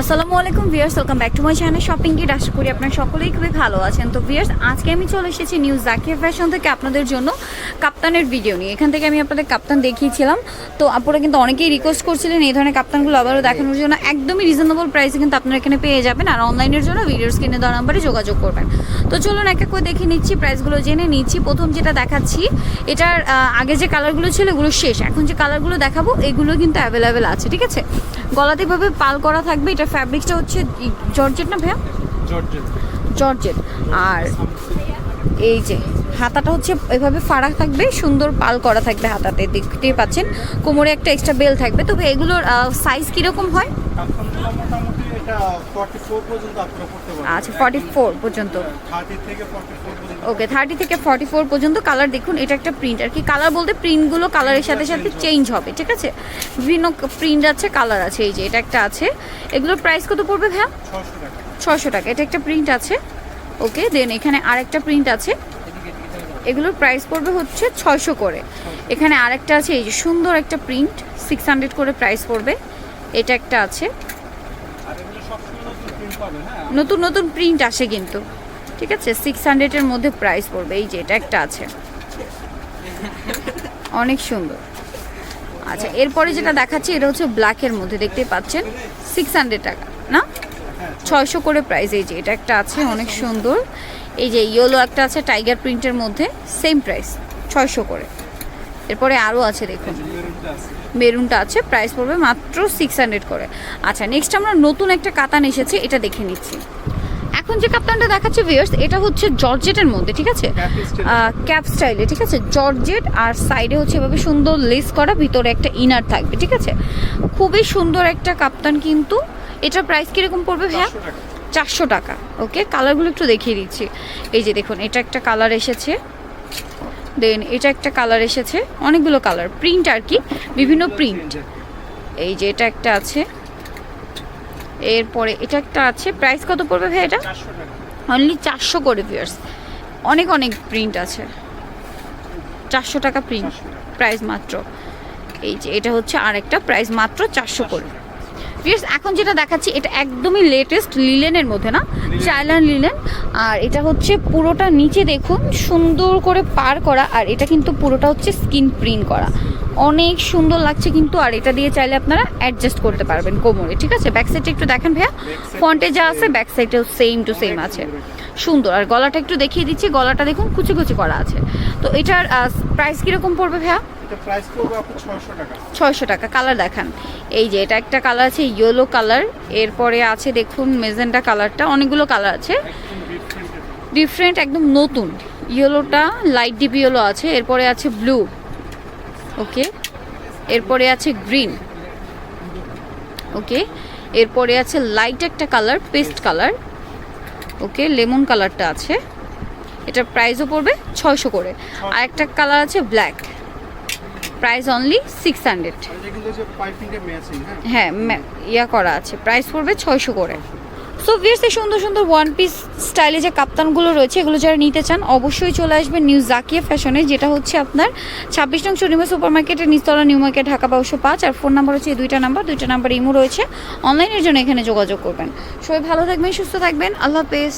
আসসালামু আলাইকুম viewers welcome back to my channel shopping kit আশা করি আপনারা সকলেই খুবই ভালো আছেন। তো ভিয়ার্স আজকে আমি চলে এসেছি নিউ জাকির ফ্যাশন থেকে আপনাদের জন্য কাপ্তানের ভিডিও নিয়ে। এখান থেকে আমি আপনাদের কাপ্তান দেখিয়েছিলাম। তো আপনারা কিন্তু অনেকেই রিকোয়েস্ট করছিলেন এই ধরনের কাপ্তানগুলো আবারও দেখানোর জন্য। একদমই রিজনেবল প্রাইসে কিন্তু আপনারা এখানে পেয়ে যাবেন। আর অনলাইনের জন্য ভিডিওর স্ক্রিনে দেওয়া নাম্বারে যোগাযোগ করবেন। তো চলুন এক এক করে দেখে নিচ্ছি প্রাইসগুলো জেনে নিচ্ছি। প্রথম যেটা দেখাচ্ছি, এটার আগে যে কালারগুলো ছিল এগুলো শেষ। এখন যে কালারগুলো দেখাবো, এগুলো কিন্তু অ্যাভেলেবেল আছে, ঠিক আছে? গলাতে এভাবে পাল করা থাকবে, এটা ফ্যাব্রিকটা হচ্ছে জর্জেট না ভাইয়া? জর্জেট। জর্জেট। আর এই যে, হাতাটা হচ্ছে এভাবে ফাড়া থাকবে, সুন্দর পাল করা থাকবে হাতাতে, দেখতেই পাচ্ছেন। কোমরে একটা এক্সট্রা বেল থাকবে। তবে এগুলোর সাইজ কীরকম হয়? কাপ্তানগুলো মোটামুটি এটা 44 পর্যন্ত আপনারা করতে পারবেন আচ্ছা ফর্টি ফোর পর্যন্ত। 30 থেকে 44 পর্যন্ত ওকে থার্টি থেকে ফর্টি ফোর পর্যন্ত কালার দেখুন, এটা একটা প্রিন্ট আর কি কালার বলতে প্রিন্টগুলো কালারের সাথে সাথে চেঞ্জ হবে, ঠিক আছে? বিভিন্ন প্রিন্ট আছে কালার আছে, এই যে, এটা একটা আছে। এগুলোর প্রাইস কত পড়বে ভাইয়া? 600 টাকা। ছশো টাকা, এটা একটা প্রিন্ট আছে। ওকে দেন এখানে আরেকটা প্রিন্ট আছে। এগুলোর প্রাইস পড়বে হচ্ছে ছয়শো করে। এখানে আরেকটা আছে, এই যে সুন্দর একটা প্রিন্ট সিক্স হান্ড্রেড করে প্রাইস পড়বে। এটা একটা আছে। নতুন নতুন প্রিন্ট আসে কিন্তু। ঠিক আছে সিক্স হান্ড্রেডের মধ্যে প্রাইস পড়বে। এই যে এটা একটা আছে। অনেক সুন্দর। আচ্ছা এরপরে যেটা দেখাচ্ছি, এটা হচ্ছে ব্ল্যাকের মধ্যে দেখতে পাচ্ছেন। সিক্স হান্ড্রেড টাকা। ছয়শো করে প্রাইস এই যে এটা একটা আছে অনেক সুন্দর। এই যে ইয়েলো একটা আছে টাইগার প্রিন্টের মধ্যে সেম প্রাইস ছয়শো করে। এরপরে আরও আছে দেখুন। মেরুনটা আছে প্রাইস পড়বে মাত্র সিক্স হান্ড্রেড করে। আচ্ছা নেক্সট আমরা নতুন একটা কাতান এসেছে এটা দেখে নিচ্ছি। এখন যে কাপ্তানটা দেখাচ্ছে ভিউয়ার্স এটা হচ্ছে জর্জেটের মধ্যে ঠিক আছে? ক্যাপ স্টাইলে ঠিক আছে? জর্জেট আর সাইডে হচ্ছে এভাবে সুন্দর লেস করা ভিতরে একটা ইনার থাকবে ঠিক আছে? খুবই সুন্দর একটা কাপ্তান কিন্তু এটার প্রাইস কীরকম পড়বে ভাইয়া? চারশো টাকা। ওকে কালারগুলো একটু দেখিয়ে দিচ্ছি। এই যে দেখুন এটা একটা কালার এসেছে। দেন এটা একটা কালার এসেছে। অনেকগুলো কালার প্রিন্ট আর কি? বিভিন্ন প্রিন্ট এই যে এটা একটা আছে। এরপরে এটা একটা আছে। প্রাইস কত পড়বে ভাই এটা? অনলি চারশো করে ভিয়ার্স অনেক অনেক প্রিন্ট আছে। চারশো টাকা প্রিন্ট প্রাইস মাত্র। এই যে এটা হচ্ছে আর একটা প্রাইস মাত্র চারশো করে। ভিয়ার্স এখন যেটা দেখাচ্ছি এটা একদমই লেটেস্ট লিলেনের মধ্যে না? চাইলান লিলেন আর এটা হচ্ছে পুরোটা নিচে দেখুন সুন্দর করে পার করা আর এটা কিন্তু পুরোটা হচ্ছে স্কিন প্রিন্ট করা। অনেক সুন্দর লাগছে কিন্তু আর এটা দিয়ে চাইলে আপনারা অ্যাডজাস্ট করতে পারবেন কোমরে ঠিক আছে? ব্যাক সাইডটা একটু দেখেন ভাইয়া। ফ্রন্টে যা আছে ব্যাক সাইডেও সেম টু সেম আছে। সুন্দর আর গলাটা একটু দেখিয়ে দিচ্ছি গলাটা দেখুন কুচি কুচি করা আছে। তো এটার প্রাইস কীরকম পড়বে ভাইয়া? এটা প্রাইস পড়বে আপনার 600 টাকা। ছয়শো টাকা কালার দেখান। এই যে এটা একটা কালার আছে ইয়েলো কালার এরপরে আছে দেখুন মেজেন্টা কালারটা অনেকগুলো কালার আছে। ডিফারেন্ট একদম নতুন। ইয়েলোটা লাইট ডিপ ইয়েলো আছে। এরপরে আছে ব্লু ওকে? এরপরে আছে গ্রিন। ওকে? এরপরে আছে লাইট একটা colour paste colour. Okay? Lemon কালারটা আছে। এটার প্রাইসও পড়বে ছয়শো করে। আর একটা কালার আছে black. Price only six hundred. হ্যাঁ? হ্যাঁ ইয়া করা আছে। প্রাইস পড়বে ছয়শো করে। সো ভিয়ার্স এই সুন্দর সুন্দর ওয়ান পিস স্টাইলে যে কাপ্তানগুলো রয়েছে, এগুলো যারা নিতে চান, অবশ্যই চলে আসবেন নিউ জাকিয়া ফ্যাশনে যেটা হচ্ছে আপনার ছাব্বিশ নং শনিমা সুপার মার্কেটের নিস্তলা নিউ মার্কেট ঢাকা বারোশো পাঁচ, আর ফোন নাম্বার হচ্ছে এই দুইটা নাম্বার দুইটা নাম্বার ইমো রয়েছে। অনলাইনের জন্য এখানে যোগাযোগ করবেন। সবাই ভালো থাকবেন, সুস্থ থাকবেন, আল্লাহ হাফেজ।